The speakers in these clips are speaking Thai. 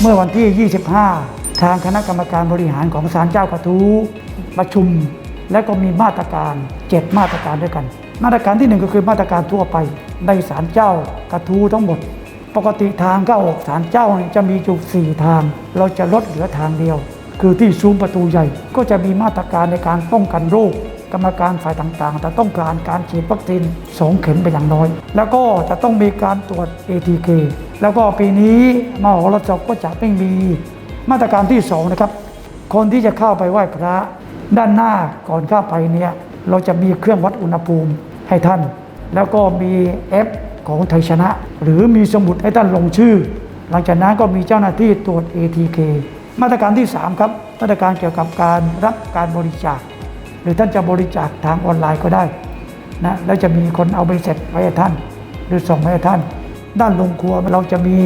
เมื่อวันที่ 25 ทางคณะกรรมการบริหารของศาลเจ้ากระทู้ประชุม และก็มีมาตรการ 7 มาตรการด้วยกัน มาตรการที่หนึ่งก็คือมาตรการทั่วไปในศาลเจ้ากระทู้ทั้งหมด ปกติทางเข้าออกศาลเจ้าจะมีอยู่สี่ทาง เราจะลดเหลือทางเดียว คือที่ซุ้มประตูใหญ่ ก็จะมีมาตรการในการป้องกันโรคกรรมการฝ่ายต่างๆ แต่ต้องการการฉีดวัคซีนสองเข็มไปอย่างน้อย แล้วก็จะต้องมีการตรวจ ATK แล้วก็ปีนี้มหรสพก็จะไม่มีมาตรการที่สองนะครับ คนที่จะเข้าไปไหว้พระด้านหน้าก่อนเข้าไปเนี่ยเราจะมีเครื่องวัดอุณหภูมิให้ท่าน แล้วก็มีแอปของไทยชนะ หรือมีสมุดให้ท่านลงชื่อ หลังจากนั้นก็มีเจ้าหน้าที่ตรวจ ATK มาตรการที่ 3 ครับ มาตรการเกี่ยวกับการรับการบริจาค หรือท่านจะบริจาคทางออนไลน์ก็ได้นะแล้วจะมีคนเอาใบเสร็จไว้ให้ท่าน หรือส่งไปให้ท่าน ด้านโรงครัวเราจะมี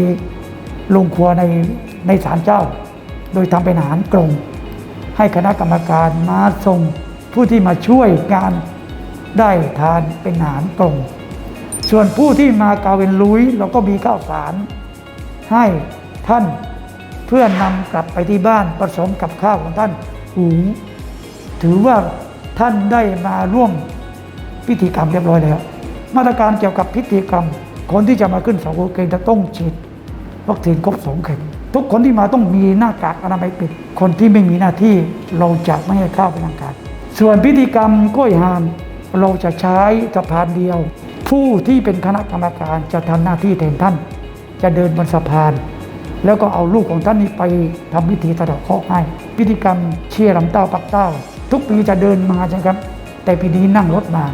โรงครัวในในศาลเจ้า โดยทำเป็นอาหารกลงให้คณะกรรมการมาส่งผู้ที่มาช่วยงานได้ทานเป็นอาหารกลงส่วนผู้ที่มากาเวนลุยเราก็มีข้าวสาร ให้ท่านเพื่อนำกลับไปที่บ้านผสมกับข้าวของท่านหุงถือว่าท่านได้มาร่วมพิธีกรรมเรียบร้อยแล้ว มาตรการเกี่ยวกับพิธีกรรม คนที่จะมาขึ้นเสาโอเกงจะต้องฉีดวัคซีนครบสองเข็มทุกคนที่มาต้องมีหน้ากากอนามัยปิด คนที่ไม่มีหน้าที่เราจะไม่ให้เข้าเป็นทางการ ส่วนพิธีกรรมกล้วยหามเราจะใช้สะพานเดียว ผู้ที่เป็นคณะกรรมการจะทำหน้าที่แทนท่าน จะเดินบนสะพาน แล้วก็เอาลูกของท่านนี้ไปทำพิธีสะดอกเคราะห์ให้ พิธีกรรมเชียร์ลำเต้าปักเต้า ทุกปีจะเดินมาใช่ครับ แต่ปีนี้นั่งรถมา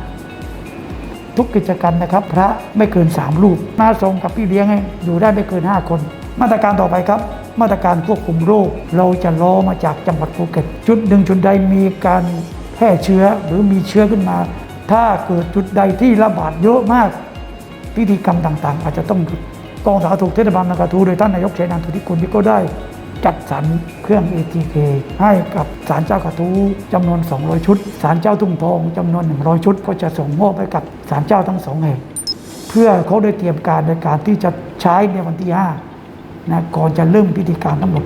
ทุกกิจกรรมนะครับ พระไม่เกิน 3 รูปมาทรงกับพี่เลี้ยงให้อยู่ได้ไม่เกิน 5 คน มาตรการต่อไปครับ มาตรการควบคุมโรค เราจะล้อมาจากจังหวัดภูเก็ตจุดหนึ่งจุดใดมีการแพร่เชื้อหรือมีเชื้อขึ้นมา ถ้าเกิดจุดใดที่ระบาดเยอะมากพิธีกรรมต่างๆ อาจจะต้องกองสาธารณสุขเทศบาลนากรทูโดยท่านนายกเชนันทุติคุณที่ก็ได้ จัดสรรเครื่อง ATK ให้กับศาลเจ้ากระทูจำนวน 200 ชุดศาลเจ้าทุ่งทองจำนวน 100 ชุด ก็จะส่งมอบให้กับศาลเจ้าทั้งสองแห่งเพื่อเขาได้เตรียมการในการที่จะใช้ในวันที่5นะก่อนจะเริ่มพิธีการทั้งหมด